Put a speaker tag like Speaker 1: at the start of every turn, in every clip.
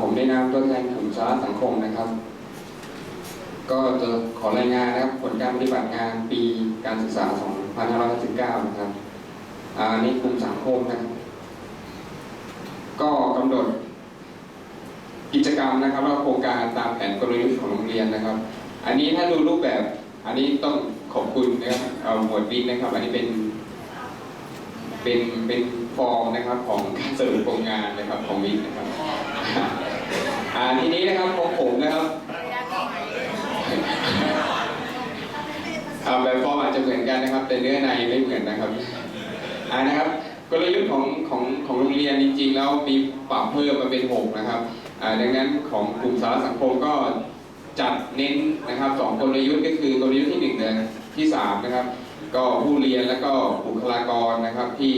Speaker 1: ผมในนามตัวแทนกลุ่มสารสังคมนะครับ ก็จะขอรายงานนะครับผลการปฏิบัติงานปีการศึกษา 2559 นะครับอ่าในกลุ่มสังคมนะครับก็กำหนดกิจกรรมนะครับแล้วโครงการตามแผนกลยุทธ์ของโรงเรียนนะครับ อันนี้ถ้าดูรูปแบบ อันนี้ต้องขอบคุณนะครับเอาหมวดวิทย์นะครับ อันนี้เป็นเป็นเป็นฟอร์มนะครับของการสรุปโครงงานนะครับของวิทย์นะครับ อ่าทีนี้นะครับของผมนะครับแบบฟอร์มอาจจะเหมือนกันนะครับ แต่เนื้อในไม่เหมือนนะครับอ่านะครับกลยุทธ์ของของของโรงเรียนจริง ๆ แล้วมีปรับเพิ่มมาเป็นหกนะครับอ่าดังนั้นของกลุ่มสารสังคมก็จัดเน้นนะครับสองกลยุทธ์ก็คือกลยุทธ์ที่หนึ่งและที่สามนะครับ ก็ผู้เรียนแล้วก็บุคลากรนะครับที่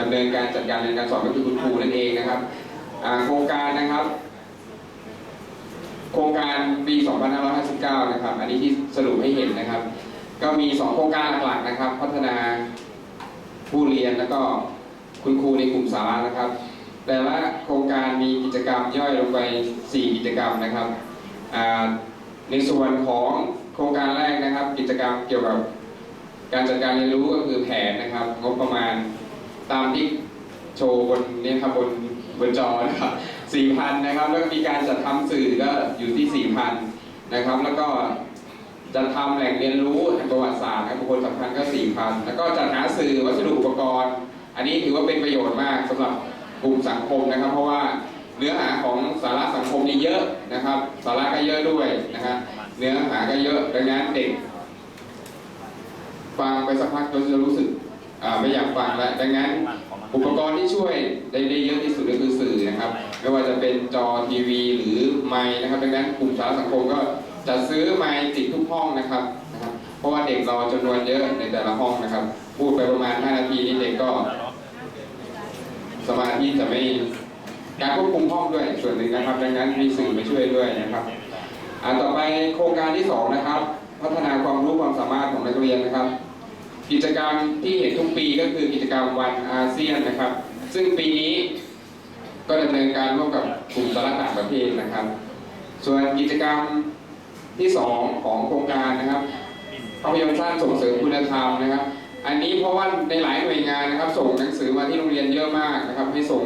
Speaker 1: ดำเนินการจัดการเรียนการสอนก็คือคุณครูนั่นเองนะครับ โครงการนะครับ โครงการปี 2559 นะครับ อันนี้ที่สรุปให้เห็นนะครับ ก็มี 2 โครงการหลักๆนะครับ พัฒนาผู้เรียนแล้วก็คุณครูในกลุ่มสาระนะครับ แต่ละโครงการมีกิจกรรมย่อยลงไป 4 กิจกรรมนะครับ ในส่วนของโครงการแรกนะครับ กิจกรรมเกี่ยวกับการจัดการเรียนรู้ก็คือแผนนะครับ งบประมาณตามที่โชว์บนเนี่ยครับบน บนจอนะครับ4,000นะครับ แล้วก็มีการจัดทำสื่อก็อยู่ที่ 4,000นะครับ แล้วก็จัดทำแหล่งเรียนรู้ทางประวัติศาสตร์นะครับบุคคลสำคัญก็ 4,000 แล้วก็จัดหาสื่อวัสดุอุปกรณ์ อันนี้ถือว่าเป็นประโยชน์มากสำหรับกลุ่มสังคมนะครับ เพราะว่าเนื้อหาของสาระสังคมนี่เยอะนะครับ สาระก็เยอะด้วยนะครับเนื้อหาก็เยอะดังนั้นเด็กฟังไปสักพักก็จะรู้สึกไม่อยากฟังแล้วดังนั้น อุปกรณ์ที่ช่วยได้ได้เยอะที่สุดก็คือสื่อนะครับ ไม่ว่าจะเป็นจอทีวี หรือไมค์นะครับดังนั้นกลุ่มสารสังคมก็จะซื้อไมค์ติดทุกห้องนะครับนะครับ เพราะว่าเด็กเราจำนวนเยอะในแต่ละห้องนะครับ พูดไปประมาณ 5 นาทีนี่เด็กก็ สมาธิจะไม่การควบคุมห้องด้วยส่วนหนึ่งนะครับ ดังนั้นมีสื่อมาช่วยด้วยนะครับอ่าต่อไปโครงการที่สองนะครับ พัฒนาความรู้ความสามารถของนักเรียนนะครับ กิจกรรมที่เห็นทุกปีก็คือกิจกรรมวันอาเซียนนะครับ ซึ่งปีนี้ก็ดำเนินการร่วมกับกลุ่มสารต่างประเทศนะครับ ส่วนกิจกรรมที่สองของโครงการนะครับภาพยนตร์สั้นส่งเสริมคุณธรรมนะครับ อันนี้เพราะว่าในหลายหน่วยงานนะครับ ส่งหนังสือมาที่โรงเรียนเยอะมากนะครับ ให้ส่ง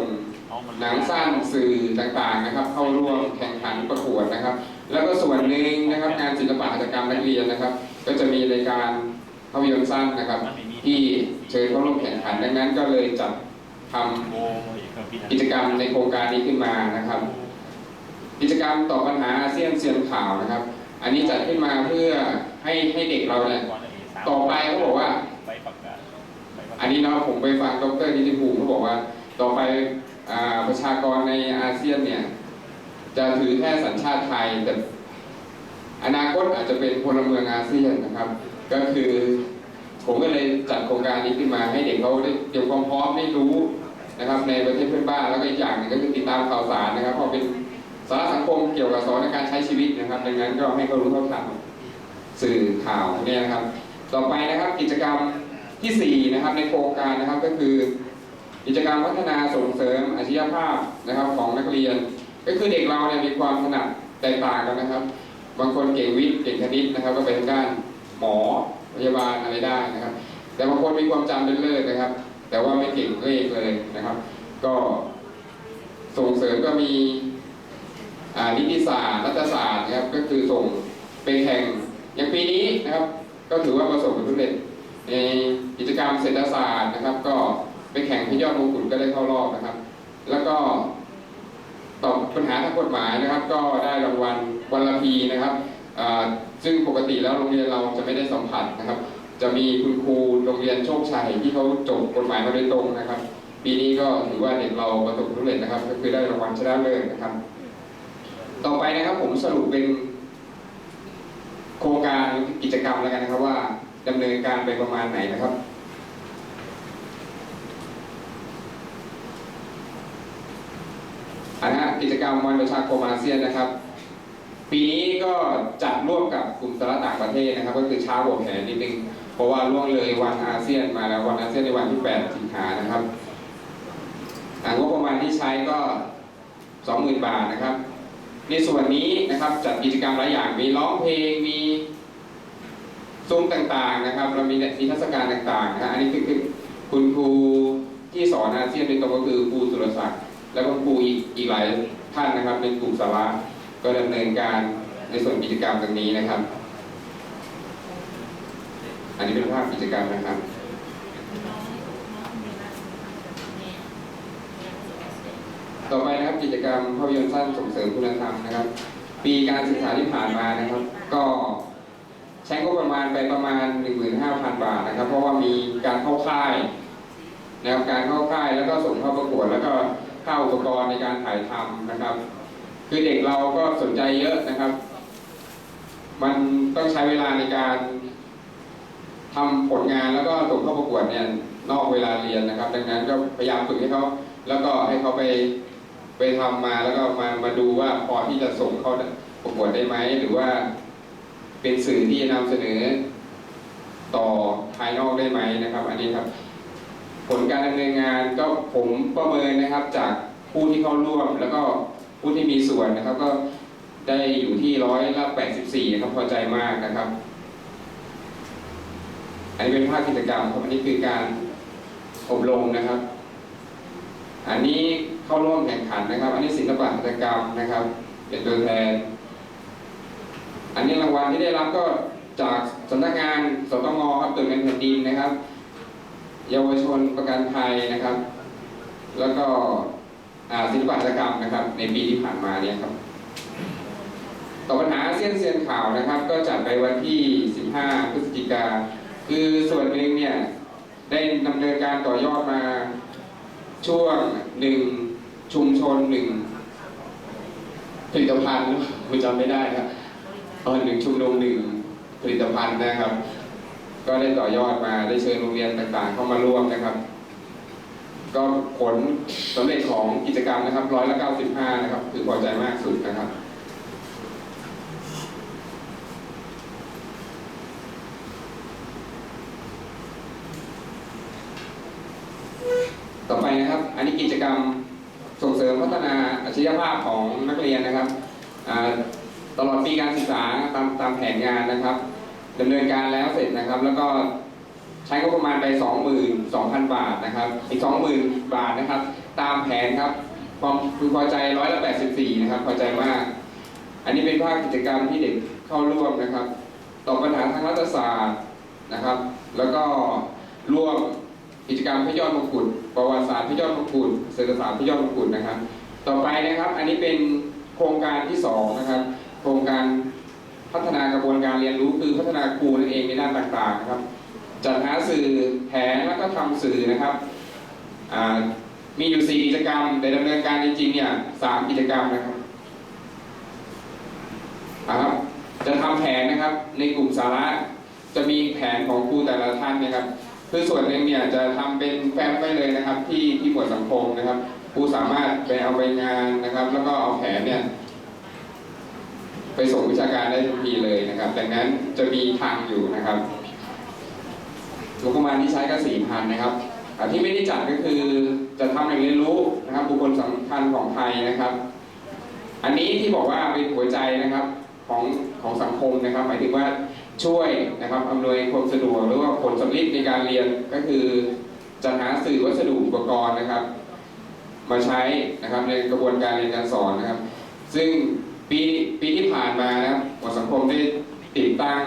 Speaker 1: หนังสั้นสื่อต่างๆนะครับ เข้าร่วมแข่งขันประกวดนะครับ แล้วก็ส่วนหนึ่งนะครับงานศิลปะหัตถกรรมนักเรียนนะครับ ก็จะมีรายการาพยนตร์สั้นนะครับ ที่เชิญเข้าร่วมแข่งขัน ดังนั้นก็เลยจัดทำกิจกรรมในโครงการนี้ขึ้นมานะครับ กิจกรรมตอบปัญหาอาเซียนเซียนข่าวนะครับ อันนี้จัดขึ้นมาเพื่อให้ให้เด็กเราเนี่ยต่อไปเขาบอกว่า อันนี้เนาะผมไปฟังดรนิติภูมิเขาบอกว่า ต่อไปอ่าประชากรในอาเซียนเนี่ย จะถือแค่สัญชาติไทยแต่อนาคตอาจจะเป็นพลเมืองอาเซียนนะครับ ก็คือ ผมก็เลยจัดโครงการนี้ขึ้นมาให้เด็กเขาได้เตรียมความพร้อมได้รู้นะครับ ในประเทศเพื่อนบ้านแล้วก็อีกอย่างหนึ่งก็คือติดตามข่าวสารนะครับเพราะเป็นสาระสังคมเกี่ยวกับสอนในการใช้ชีวิตนะครับ ดังนั้นก็ให้เขารู้เท่าทันสื่อข่าวเนี่ยนะครับ ต่อไปนะครับกิจกรรมที่สี่นะครับในโครงการนะครับก็คือ กิจกรรมพัฒนาส่งเสริมอาชีพภาพนะครับของนักเรียน ก็คือเด็กเราเนี่ยมีความถนัดแตกต่างกันนะครับ บางคนเก่งวิทย์เก่งคณิตนะครับ ก็ไปทางด้าน หมอพยาบาลอะไรได้นะครับ แต่บางคนมีความจำเป็นเลิศนะครับ แต่ว่าไม่เก่งเลขเลยนะครับ ก็ส่งเสริมก็มีนิติศาสตร์รัฐศาสตร์นะครับก็คือส่งไปแข่งอย่างปีนี้นะครับ ก็ถือว่าประสบผลสำเร็จในกิจกรรมเศรษฐศาสตร์นะครับ ก็ไปแข่งพิยอดมงกุฎก็ได้เข้ารอบนะครับ แล้วก็ตอบปัญหาทางกฎหมายนะครับ ก็ได้รางวัลวันละพีนะครับ ซึ่งปกติแล้วโรงเรียนเราจะไม่ได้สัมผัสนะครับ จะมีคุณครูโรงเรียนโชคชัยที่เขาจบกฎหมายมาโดยตรงนะครับ ปีนี้ก็ถือว่าเด็กเราประสบผลสำเร็จนะครับ ก็คือได้รางวัลชนะเลิศนะครับ ต่อไปนะครับผมสรุปเป็นโครงการกิจกรรมแล้วกันนะครับว่าดำเนินการไปประมาณไหนนะครับอันนะกิจกรรมวันประชาคมอาเซียนนะครับ ปีนี้ก็จัดร่วมกับกลุ่มสาระต่างประเทศนะครับ ก็คือช้าหัวแผนนิดนึง เพราะว่าล่วงเลยวันอาเซียนมาแล้ววันอาเซียนในวันที่ 8 สิงหานะครับงบประมาณที่ใช้ก็ 20,000 บาทนะครับ ในส่วนนี้นะครับจัดกิจกรรมหลายอย่างมีร้องเพลงมีซุ้มต่างๆนะครับเรามีนิทรรศการต่างๆนะอันนี้คือคุณครูที่สอนอาเซียนโดยตรงก็คือครูสุรศักดิ์แล้วก็ครูอีกอีกหลายท่านนะครับ เป็นกลุ่มสาระ ก็ดำเนินการในส่วนกิจกรรมตรงนี้นะครับ อันนี้เป็นภาพกิจกรรมนะครับต่อไปนะครับกิจกรรมภาพยนตร์สั้นส่งเสริมคุณธรรมนะครับ ปีการศึกษาที่ผ่านมานะครับ ก็ใช้งบประมาณไปประมาณ 15,000 บาทนะครับ เพราะว่ามีการเข้าค่ายนะครับการเข้าค่ายแล้วก็ส่งเข้าประกวด แล้วก็ค่าอุปกรณ์ในการถ่ายทำนะครับ คือเด็กเราก็สนใจเยอะนะครับ มันต้องใช้เวลาในการทำผลงานแล้วก็ส่งเข้าประกวดเนี่ยนอกเวลาเรียนนะครับ ดังนั้นก็พยายามฝึกให้เขาแล้วก็ให้เขาไปไปทำมาแล้วก็มามาดูว่าพอที่จะส่งเข้าประกวดได้ไหมหรือว่าเป็นสื่อที่จะนำเสนอ ต่อภายนอกได้ไหมนะครับ อันนี้ครับ ผลการดำเนินงานก็ผมประเมินนะครับจากผู้ที่เข้าร่วมแล้วก็ ผู้ที่มีส่วนนะครับก็ได้อยู่ที่ร้อยละ84นะครับพอใจมากนะครับอันนี้เป็นภาพกิจกรรมครับอันนี้คือการอบรมนะครับ อันนี้เข้าร่วมแข่งขันนะครับ อันนี้ศิลปะหัตถกรรมนะครับ เป็นตัวแทน อันนี้รางวัลที่ได้รับก็จากสำนักงานสตงครับตรวเงินแผ่นดินนะครับ เยาวชนประกันภัยนะครับ แล้วก็ ศิลปะหัตถกรรมนะครับ ในปีที่ผ่านมาเนี่ยครับต่อปัญหาเซียนเซียนข่าวนะครับ ก็จัดไปวันที่ 15 พฤศจิกา คือส่วนหนึ่งเนี่ยได้ดำเนินการต่อยอดมาช่วงหนึ่งชุมชนหนึ่งผลิตภัณฑ์คุณจำไม่ได้ครับตอนหนึ่งชุมนุมหนึ่งผลิตภัณฑ์นะครับ ก็ได้ต่อยอดมาได้เชิญโรงเรียนต่างๆ เข้ามาร่วมนะครับ ก็ผลสำเร็จของกิจกรรมนะครับร้อยละเก้าสิบห้านะครับ คือพอใจมากสุดนะครับต่อไปนะครับ อันนี้กิจกรรมส่งเสริมพัฒนาอัจฉริยภาพของนักเรียนนะครับ ตลอดปีการศึกษาตามตามแผนงานนะครับดำเนินการแล้วเสร็จนะครับ แล้วก็ ใช้งบประมาณไป 22,000 บาทนะครับอีก 20,000 บาทนะครับ ตามแผนครับความพึงพอใจร้อยละ84 นะครับ พอใจมาก อันนี้เป็นภาคกิจกรรมที่เด็กเข้าร่วมนะครับตอบปัญหาทางรัฐศาสตร์นะครับ แล้วก็ร่วมกิจกรรมพยอดมงกุฎประวัติศาสตร์พยอดมงกุฎเศรษฐศาสตร์พยอดมงกุฎนะครับ ต่อไปนะครับ อันนี้เป็นโครงการที่สองนะครับ โครงการพัฒนากระบวนการเรียนรู้คือพัฒนาครูนั่นเองในด้านต่างๆนะครับ จัดหาสื่อแผนแล้วก็ทำสื่อนะครับมีอยู่สี่กิจกรรมแต่ดำเนินการจริงๆเนี่ยสามกิจกรรมนะครับนะครับ จะทำแผนนะครับในกลุ่มสาระจะมีแผนของครูแต่ละท่านนะครับ คือส่วนหนึ่งเนี่ยจะทำเป็นแฟ้มไว้เลยนะครับ ที่ที่หมวดสังคมนะครับครูสามารถไปเอาไปงานนะครับ แล้วก็เอาแผนเนี่ยไปส่งวิชาการได้ทันทีเลยนะครับ ดังนั้นจะมีทางอยู่นะครับ งบประมาณที่ใช้ก็สี่พันนะครับอ่ที่ไม่ได้จัดก็คือจะทำแหล่งเรียนรู้นะครับ บุคคลสำคัญของไทยนะครับ อันนี้ที่บอกว่าเป็นหัวใจนะครับของของสังคมนะครับ หมายถึงว่าช่วยนะครับอำนวยความสะดวกหรือว่าผลสำลิดในการเรียนก็คือจัดหาสื่อวัสดุอุปกรณ์นะครับ มาใช้นะครับในกระบวนการเรียนการสอนนะครับ ซึ่งปีปีที่ผ่านมานะครับสังคมได้ติดตั้ง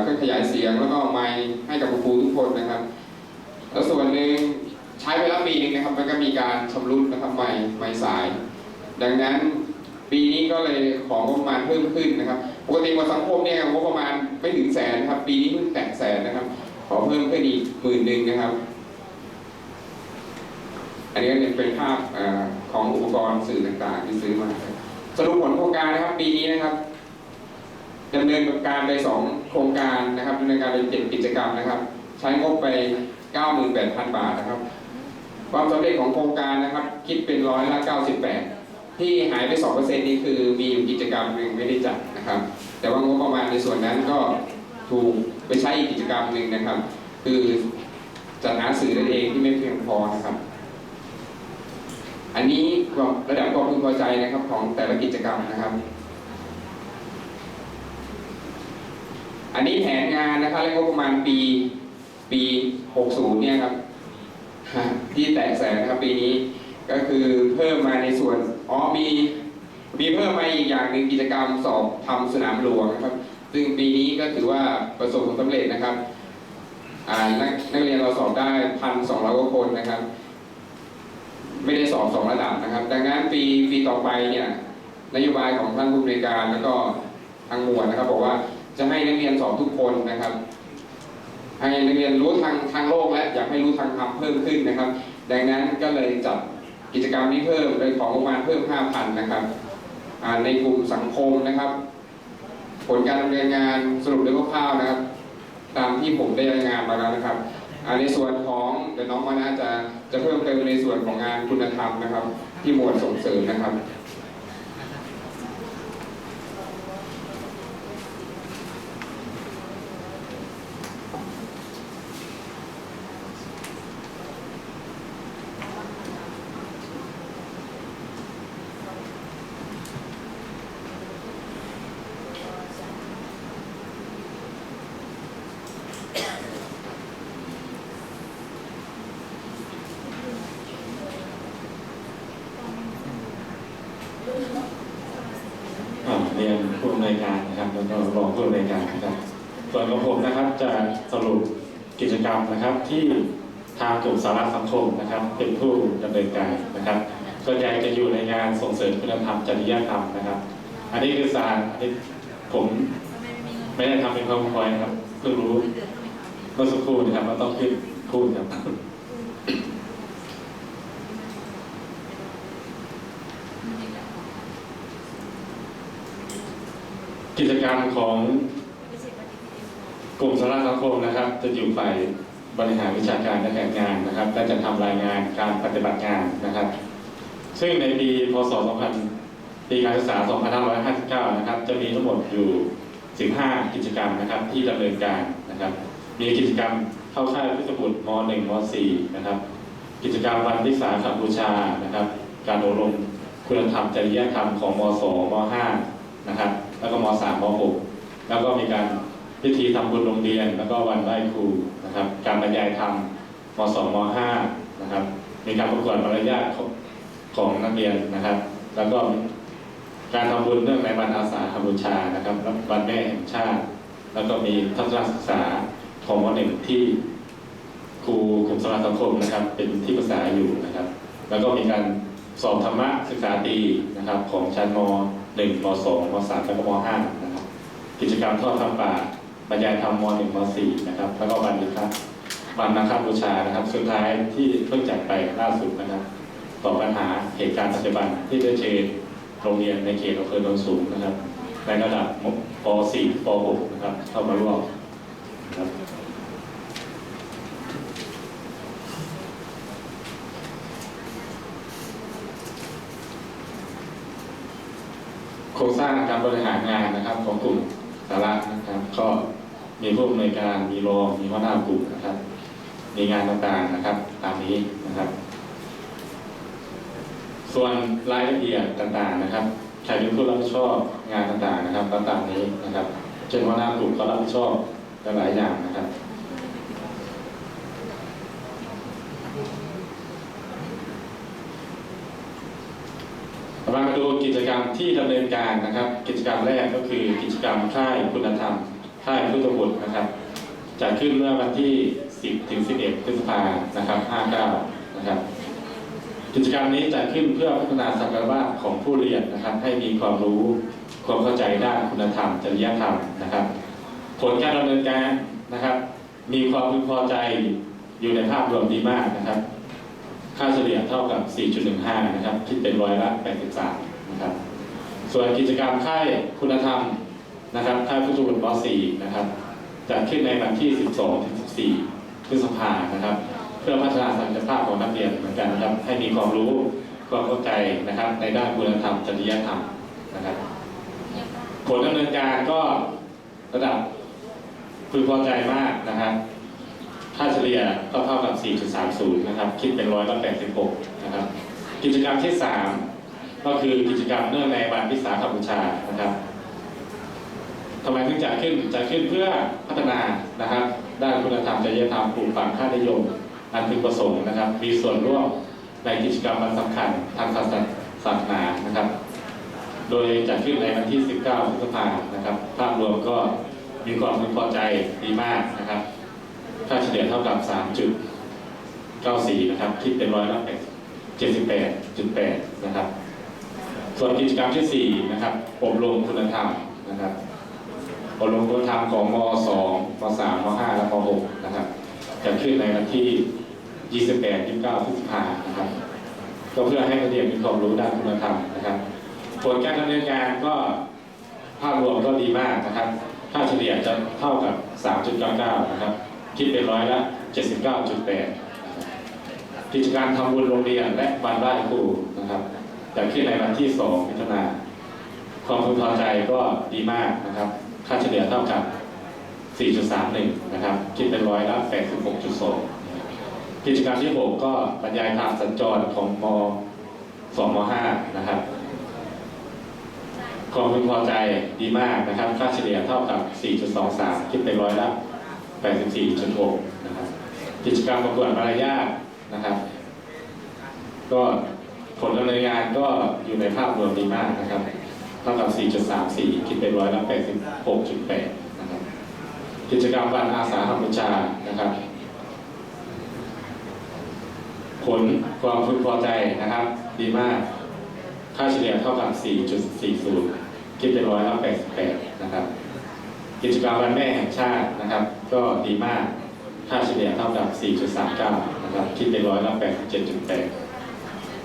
Speaker 1: เครื่องขยายเสียงแล้วก็ไมค์ให้กับครูทุกคนนะครับ แล้วส่วนหนึ่งใช้ไปแล้วปีหนึงนะครับมันก็มีการชำรุดนะครับไมค์ไมค์สาย ดังนั้นปีนี้ก็เลยของประมาณเพิ่มขึ้นนะครับ ปกติมวดสังคมเนี่ยงบประมาณไม่ถึงแสนนะครับ ปีนี้เพิ่งแตะแสนนะครับ ขอเพิ่มขึ้นอีกหมื่นหนึ่งนะครับ อันนี้ก็เป็นภาพอของอุปกรณ์สื่อต่างๆ ที่ซื้อมา สรุปผลโครงการนะครับ ปีนี้นะครับดำเนินการไปสอง โครงการนะครับดำเนินการไปเจ็ดกิจกรรมนะครับ ใช้งบไป 98,000 บาทนะครับ ความสำเร็จของโครงการนะครับ คิดเป็นร้อยละ 98 ที่หายไป 2%นี่คือมีอยู่กิจกรรมหนึ่งไม่ได้จัดนะครับ แต่ว่างบประมาณในส่วนนั้นก็ถูกไปใช้อีกกิจกรรมหนึ่งนะครับ คือจัดหาสื่อนั่นเองที่ไม่เพียงพอนะครับ อันนี้ระดับความพึงพอใจนะครับของแต่ละกิจกรรมนะครับ อันนี้แผนงานนะครับและงบประมาณปีปี 60 เนี่ยครับที่แตกแสนนะครับปีนี้ก็คือเพิ่มมาในส่วนอ๋อมีมีเพิ่มมาอีกอย่างหนึ่งกิจกรรมสอบทำสนามหลวงนะครับ ซึ่งปีนี้ก็ถือว่าประสบผลสำเร็จนะครับนักนักเรียนเราสอบได้พันสองร้อยกว่าคนนะครับ ไม่ได้สอบสองระดับนะครับ ดังนั้นปีปีต่อไปเนี่ยนโยบายของท่านผู้บริการแล้วก็ทางหมวดนะครับ บอกว่า จะให้นักเรียนสอบทุกคนนะครับ ให้นักเรียนรู้ทางทางโลกและอยากให้รู้ทางธรรมเพิ่มขึ้นนะครับ ดังนั้นก็เลยจัดกิจกรรมนี้เพิ่มโดยของประมาณเพิ่ม 5,000 นะครับในกลุ่มสังคมนะครับ ผลการดำเนินงานสรุปโดยคร่าวๆนะครับ ตามที่ผมได้รายงานมาแล้วนะครับในส่วนของเดี๋ยวน้องมานะจะจะเพิ่มเติมในส่วนของงานคุณธรรมนะครับ ที่หมวดส่งเสริมนะครับ
Speaker 2: ผู้อำนวยการนะครับ แล้วก็รองผู้อำนวยการนะครับ ส่วนของผมนะครับจะสรุปกิจกรรมนะครับที่ทางกลุ่มสาระสังคมนะครับ เป็นผู้ดำเนินการนะครับส่วนใหญ่จะอยู่ในงานส่งเสริมคุณธรรมจริยธรรมนะครับ อันนี้คือสารอันนี้ผมไม่ได้ทำเป็นความคอยครับเพิ่งรู้เมื่อสักครู่นะครับว่าต้องขึ้นพูดครับ กิจกรรมของกลุ่มสาระสังคมนะครับ จะอยู่ฝ่ายบริหารวิชาการและการงานนะครับและจะทำรายงานการปฏิบัติงานนะครับ ซึ่งในปีพศ 2000 ปีการศึกษา 2559 นะครับ จะมีทั้งหมดอยู่ 15 กิจกรรมนะครับที่ดำเนินการนะครับ มีกิจกรรมเข้าค่ายพิสบุตรม .1 ม .4 นะครับ กิจกรรมวันวิสาขบูชานะครับ การอบรมคุณธรรมจริยธรรมของม .2 ม .5 นะครับ แล้วก็ม .3 ม .6 แล้วก็มีการพิธีทำบุญโรงเรียน แล้วก็วันไหว้ครูนะครับ การบรรยายธรรมม .2 ม .5 นะครับ มีการประกวดมารยาทของของนักเรียนนะครับ แล้วก็การทำบุญเรื่องในวันอาสาฬหบูชานะครับและวันแม่แห่งชาติ แล้วก็มีทัศนศึกษาของม .1 ที่ครูกลุ่มสมาสังคมนะครับ เป็นที่ปรึกษาอยู่นะครับ แล้วก็มีการ สอบธรรมะศึกษาตีนะครับ ของชั้นม .1 ม .2 ม .3 แล้วก็ม .5 นะครับ กิจกรรมทอดคำป่าบรรยายธรรมม .1 ม .4 นะครับ แล้วก็วันนี้ครับวันมาฆบูชานะครับ สุดท้ายที่เพิ่งจัดไปล่าสุดนะครับตอบปัญหาเหตุการณ์ปัจจุบันที่ได้เชิญโรงเรียนในเขตอำเภอโนนสูงนะครับในระดับป .4 ป .6 นะครับเข้ามาร่วมนะครับ รงสร้างการบริหารงานนะครับ ของกลุ่มสาระนะครับ ก็มีผู้อำนวยการมีรองมีหัวหน้ากลุ่มนะครับ มีงานต่างๆนะครับ ตามนี้นะครับ ส่วนรายละเอียดต่างๆนะครับใครเป็นผู้รับผิดชอบงานต่างๆนะครับตามนี้นะครับ เช่นหัวหน้ากลุ่มก็รับผิดชอบหลายๆอย่างนะครับ ต่อมามาดู กิจกรรมที่ดำเนินการนะครับ กิจกรรมแรกก็คือกิจกรรมค่ายคุณธรรมค่ายพุทธบุตรนะครับจัดขึ้นเมื่อวันที่ 10 ถึง 11 พฤษภานะครับ 59 นะครับ กิจกรรมนี้จัดขึ้นเพื่อพัฒนาศักยภาพของผู้เรียนนะครับ ให้มีความรู้ความเข้าใจด้านคุณธรรม จริยธรรมนะครับ ผลการดำเนินการนะครับ มีความพึงพอใจอยู่ในภาพรวมดีมากนะครับ ค่าเฉลี่ยเท่ากับ 4.15 นะครับ คิดเป็นร้อยละ 83 นะครับส่วนกิจกรรมค่ายคุณธรรมนะครับค่ายพุทธบุตรป .4 นะครับจัดขึ้นในวันที่ 12ถึง14พฤษภานะครับ เพื่อพัฒนาศักยภาพของนักเรียนเหมือนกันนะครับให้มีความรู้ความเข้าใจนะครับ ในด้านคุณธรรมจริยธรรมนะครับ ผลดำเนินการก็ระดับพึงพอใจมากนะครับค่าเฉลี่ยก็เท่ากับ 4.30 นะครับ คิดเป็นร้อยละ86 นะครับ กิจกรรมที่สาม ก็คือกิจกรรมเนื่องในวันวิสาขบูชานะครับทำไมถึงจัดขึ้นจัดขึ้นเพื่อพัฒนานะครับ ด้านคุณธรรมจริยธรรมปลูกฝังค่านิยม อันพึงประสงค์นะครับ มีส่วนร่วมในกิจกรรมวันสำคัญทางศาสนาศาสนานะครับ โดยจัดขึ้นในวันที่ 19พฤษภานะครับภาพรวมก็มีความพึงพอใจดีมากนะครับ ค่าเฉลี่ยเท่ากับ 3.94 นะครับ คิดเป็นร้อยละ78.8นะครับ ส่วนกิจกรรมที่4นะครับอบรมคุณธรรมนะครับอบรมคุณธรรมของม 2 ม 3 ม 5 และม 6 นะครับจัดขึ้นในวันที่ 28 29พฤษภานะครับ ก็เพื่อให้นักเรียนมีความรู้ด้านคุณธรรมนะครับ ผลการดำเนินงานก็ภาพรวมก็ดีมากนะครับ ค่าเฉลี่ยจะเท่ากับ 3.99 นะครับ คิดเป็นร้อยละ 79.8 กิจการทำบุญโรงเรียนและวันไหว้ครูนะครับ จัดขึ้นในวันที่2มิถุนายนความพึงพอใจก็ดีมากนะครับ ค่าเฉลี่ยเท่ากับ 4.31 นะครับ คิดเป็นร้อยละ 86.2 กิจกรรมที่ 6 ก็บรรยายทางสัญจรของม 2 ม 5 นะครับ ความพึงพอใจดีมากนะครับ ค่าเฉลี่ยเท่ากับ 4.23 คิดเป็นร้อยละ 84.6 นะครับ กิจกรรมประกวดมารยาทนะครับ ก็ ผลดำเนินงานก็อยู่ในภาพรวมดีมากนะครับเท่ากับ 4.34 คิดเป็นร้อยละ86.8 นะครับ กิจกรรมวันอาสาฬหบูชานะครับ ผลความพึงพอใจนะครับ ดีมาก ค่าเฉลี่ยเท่ากับ 4.40 คิดเป็นร้อยละ88 นะครับ กิจกรรมวันแม่แห่งชาตินะครับ ก็ดีมาก ค่าเฉลี่ยเท่ากับ 4.39 นะครับ คิดเป็นร้อยละ87.8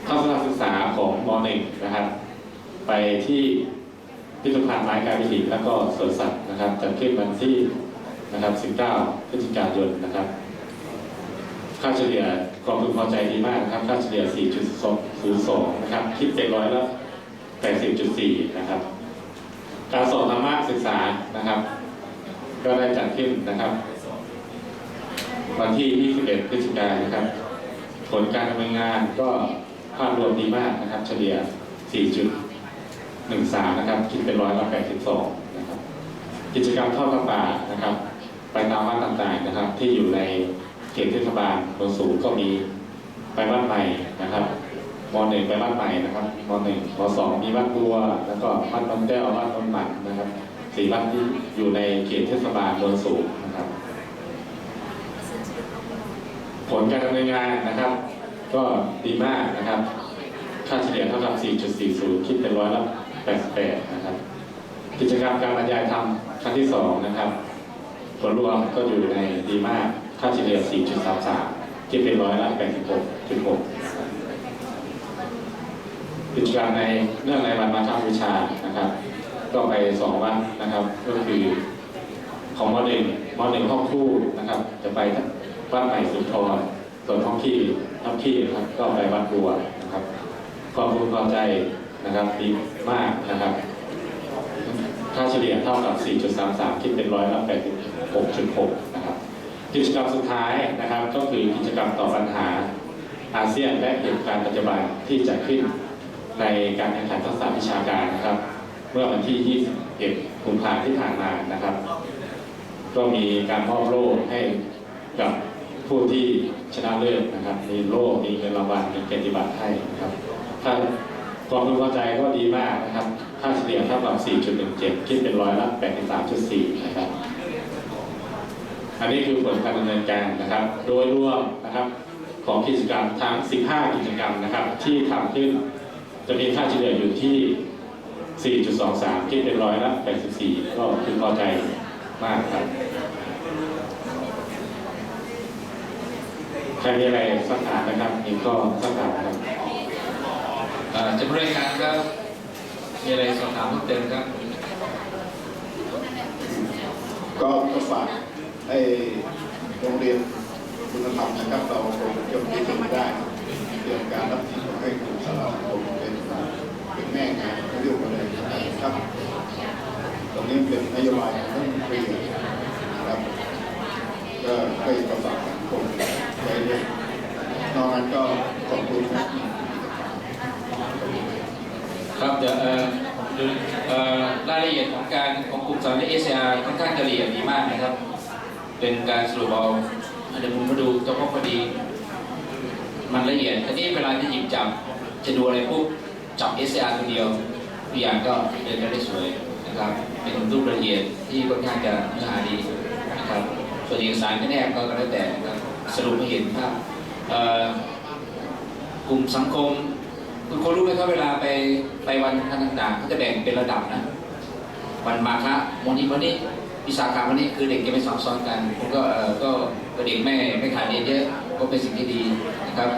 Speaker 2: ทัศนศึกษาของม .1 นะครับ ไปที่พิพิธภัณฑ์ไม้กายวิถีแล้วก็สวนสัตว์นะครับจัดขึ้นวันที่นะครับ 19 พฤศจิกายนนะครับ ค่าเฉลี่ยความพึงพอใจดีมากนะครับ ค่าเฉลี่ย 4.02 นะครับ คิดเป็นร้อยละ80.4 นะครับ การสอบธรรมะศึกษานะครับ ก็ได้จัดขึ้นนะครับ วันที่ 21 พฤศจิกายนนะครับ ผลการดำเนินงานก็ ภาพรวมดีมากนะครับ เฉลี่ย 4.13 นะครับ คิดเป็นร้อยละ82 นะครับ กิจกรรมทอดกระป่านะครับ ไปตามวัดต่างๆนะครับ ที่อยู่ในเขตเทศบาลโนนสูงก็มีไปวัดใหม่นะครับมหนึ่งไปวัดใหม่นะครับมหนึ่งมสองมีวัดบัว แล้วก็วัดน้ำแก้ววัดน้ำหมันนะครับสี่วัดที่อยู่ในเขตเทศบาลโนนสูงนะครับ ผลการดำเนินงานนะครับ ก็ดีมากนะครับ ค่าเฉลี่ยเท่ากับ 4.40 คิดเป็นร้อยละ88 นะครับ กิจกรรมการบรรยายธรรมครั้งที่ 2 นะครับผลรวมก็อยู่ในดีมาก ค่าเฉลี่ย 4.33 คิดเป็นร้อยละ86.6 กิจกรรมในเนื่องในวันมาฆบูชานะครับ ก็ไปสองวันนะครับ ก็คือของมหนึ่งมหนึ่งห้องคู่นะครับ จะไปวัดใหม่สุนทรส่วนห้องขี้ ห้องขี้นะครับก็ไปวัดบัวนะครับความพึงพอใจนะครับดีมากนะครับ ค่าเฉลี่ยเท่ากับ 4.33 คิดเป็นร้อยละ86.6 นะครับ กิจกรรมสุดท้ายนะครับ ก็คือกิจกรรมต่อปัญหาอาเซียนและเหตุการณ์ปัจจุบันที่จะขึ้นในการแข่งขันทักษะวิชาการนะครับ เมื่อวันที่ 21 กุมภาพันธ์ที่ผ่านมานะครับ ก็มีการมอบโล่ให้กับ ผู้ที่ชนะเลิศนะครับ มีโล่มีเงินรางวัลมีเกียรติบัตรให้นะครับ ถ้าความพึงพอใจก็ดีมากนะครับค่าเฉลี่ยเท่ากับ 4.17 คิดเป็นร้อยละ 83.4 นะครับ อันนี้คือผลการดำเนินการนะครับ โดยรวมนะครับของกิจกรรมทั้ง 15 กิจกรรมนะครับ ที่ทำขึ้นจะมีค่าเฉลี่ยอยู่ที่ 4.23 คิดเป็นร้อยละ 84 ก็คือพอใจมากครับ ใครมีอะไรสักถามนะครับมีก็สักถามครับ
Speaker 1: เอ่อจะบริการครับ มีอะไรสอบถามเพิ่มเติมครับ
Speaker 3: ก็ก็ฝากให้โรงเรียนคุณธรรมนะครับ เราคงยกที่ถึงได้เรื่องการรับผิดชอบให้ครูสารคมเป็นเป็นแม่งานเขาเรียกว่าอะไรนะครับ ตรงนี้เป็นนโยบายของท่านรัฐมนตรีนะครับก็ให้ประสานสังคม ไว้ด้วยนอกนั้นก็ขอบคุณครับ
Speaker 4: ครับเดี๋ยวเอ่อดูเอ่อรายละเอียดของการของกลุ่มสารเอสอาร์ค่อนข้างจะละเอียดดีมากนะครับ เป็นการสรุปเอาเดี๋ยวผมมาดูตัวข้อพอดี มันละเอียดทีนี้เวลาที่หยิบจับจะดูอะไรปุ๊บจับ SCR ตัวเดียวทุกอย่างก็เดินไปได้สวยนะครับ เป็นรูปละเอียดที่ค่อนข้างจะเนื้อหาดีนะครับส่วนเอกสารก็แนบก็แล้วแต่นะครับ สรุปให้เห็นภาพกลุ่มสังคม คุณคนรู้ไหมครับเวลาไปไปวันต่างๆเขาจะแบ่งเป็นระดับนะ วันมาคะวันนี้วันนี้วิสาขาวันนี้คือเด็กจะไม่ซ้อนซ้อนกันผมก็ก็ก็เด็กไม่ไม่ขาดเรียนเยอะก็เป็นสิ่งที่ดีนะครับ